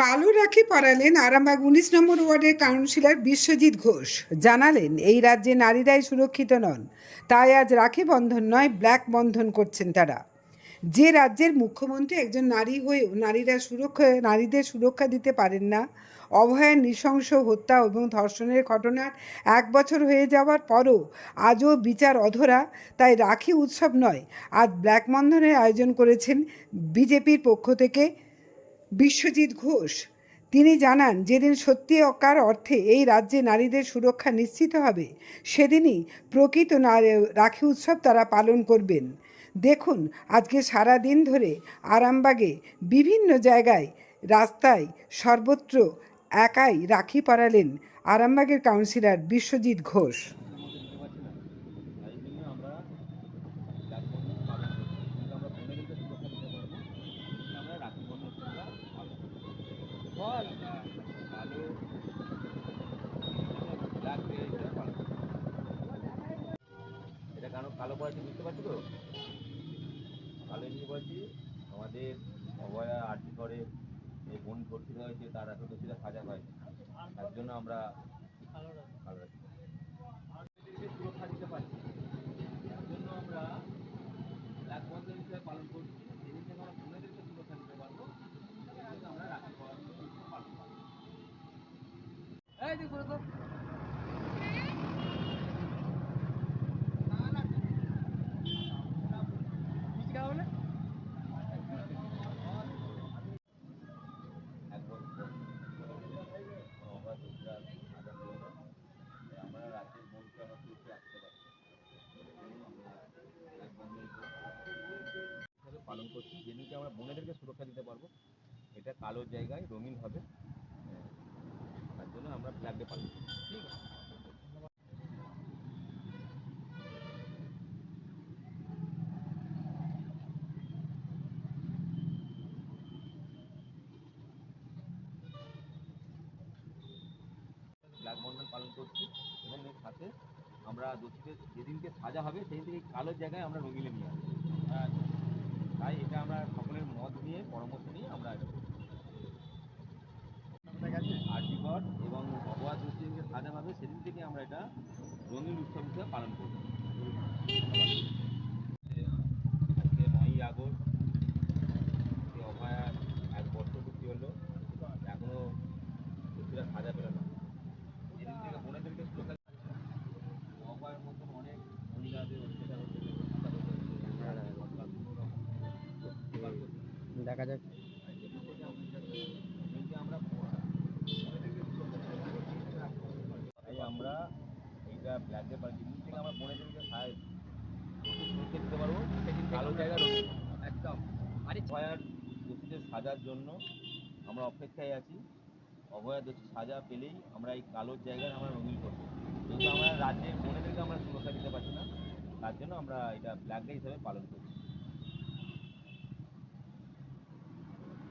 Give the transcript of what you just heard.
কালো রাখি পরালেন আরামবাগ উনিশ নম্বর ওয়ার্ডের কাউন্সিলর বিশ্বজিৎ ঘোষ। জানালেন, এই রাজ্যে নারীরাই সুরক্ষিত নন, তাই আজ রাখি বন্ধন নয়, ব্ল্যাক বন্ধন করছেন তারা। যে রাজ্যের মুখ্যমন্ত্রী একজন নারী হয়েও নারীরা সুরক্ষা, নারীদের সুরক্ষা দিতে পারেন না, অভয়ের নৃশংস হত্যা এবং ধর্ষণের ঘটনার এক বছর হয়ে যাওয়ার পরও আজও বিচার অধরা, তাই রাখি উৎসব নয়, আজ ব্ল্যাক বন্ধনের আয়োজন করেছেন বিজেপির পক্ষ থেকে বিশ্বজিৎ ঘোষ। তিনি জানান, যেদিন সত্যি অকার অর্থে এই রাজ্যে নারীদের সুরক্ষা নিশ্চিত হবে, সেদিনই প্রকৃত রাখি উৎসব তারা পালন করবেন। দেখুন, আজকে সারা দিন ধরে আরামবাগে বিভিন্ন জায়গায় রাস্তায় সর্বত্র একাই রাখি পরালেন আরামবাগের কাউন্সিলর বিশ্বজিৎ ঘোষ। এটা কেন কালো পড়াচ্ছি বুঝতে পারছ তো? কালো নিয়ে বলছি আমাদের অভয়া আর্টি করে যে বোন ধর্ষিত হয়েছে তার এত দোষীরা সাজা হয়। তার জন্য আমরা কালো রাখি। সুরক্ষা দিতে পারছি আমরা রাজ্যের হিসেবে পালন করছি, যেদিনকে আমরা বোনেদেরকে সুরক্ষা দিতে পারব, এটা কালো জায়গায় রঙিন হবে। তার জন্য আমরা ব্ল্যাক ডে পালন করছি ঠিক আছে? ব্ল্যাক বন্ধন পালন করছি এবং এর সাথে আমরা দোষীদের যেদিনকে সাজা হবে সেই থেকে কালো জায়গায় আমরা রঙিলে নিয়ে আসব। হ্যাঁ, তাই এটা আমরা সকলের মত নিয়ে পরামর্শ নিয়ে আমরা এটা আর্টিকট এবং অপরাধ দোষীদেরকে সাজা হবে সেদিন থেকে আমরা এটা রঙিন উৎসব হিসেবে পালন করব। আজকে নয়ই আগস্ট অভয়ার এক বছর হলো এখনও দোষীরা সাজা পেল না। যেদিন থেকে বোনেদেরকে সুরক্ষা অভয়ের মতন অনেক মহিলাদের অত্যাচার হচ্ছে দেখা যাক যেদিন থেকে আমরা যেদিনকে আমরা বোনেদেরকে সুরক্ষা দিতে পারব, তাই আমরা যেদিন থেকে আমরা দিতে পারব। সেদিন জায়গা একদম। আরে অভয়ার দোষীদের সাজার জন্য আমরা অপেক্ষায় আছি। অভয়া দোষী সাজা পেলেই আমরা এই কালোর জায়গায় আমরা রঙিন করব। কিন্তু আমরা রাজ্যের বোনেদেরকে আমরা সুরক্ষা দিতে পারছি না তার জন্য আমরা এটা ব্ল্যাক ডে হিসেবে পালন করছি।